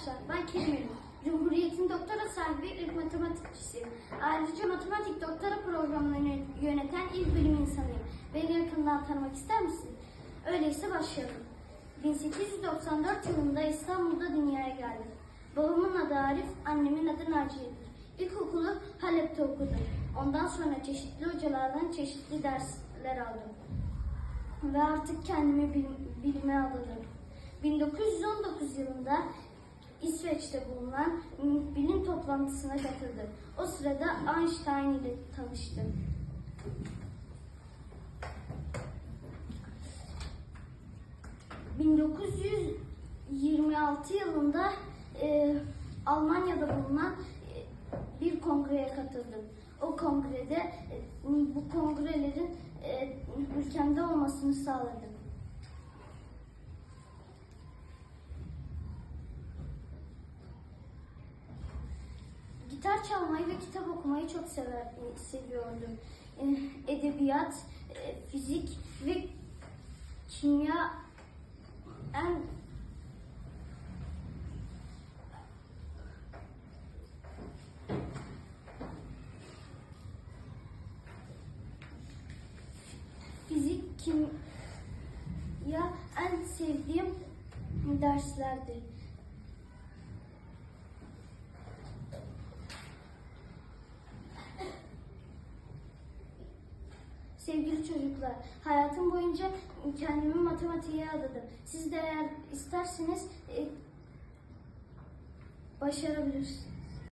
Arkadaşlar ben Kerim. Cumhuriyet'in doktora sahibi ilk matematikçisiyim. Ayrıca matematik doktora programını yö- yöneten ilk bilim insanıyım. Beni yakından tanımak ister misin? Öyleyse başlayalım. 1894 yılında İstanbul'da dünyaya geldim. Babamın adı Arif, annemin adı Naciye'dir. İlkokulu Halep'te okudum. Ondan sonra çeşitli hocalardan çeşitli dersler aldım ve artık kendimi bilim, bilime adadım. 1919 yılında İsveç'te bulunan bilim toplantısına katıldım. O sırada Einstein ile tanıştım. ...1926 yılında e, Almanya'da bulunan e, bir kongreye katıldım. O kongrede e, bu kongrelerin e, ülkemde olmasını sağladım. Gitar çalmayı ve kitap okumayı çok sever, seviyordum. E, Edebiyat, e, fizik ve kimya en fizik, kimya en sevdiğim derslerdi. Sevgili çocuklar, hayatım boyunca kendimi matematiğe adadım. Siz de eğer isterseniz e, başarabilirsiniz.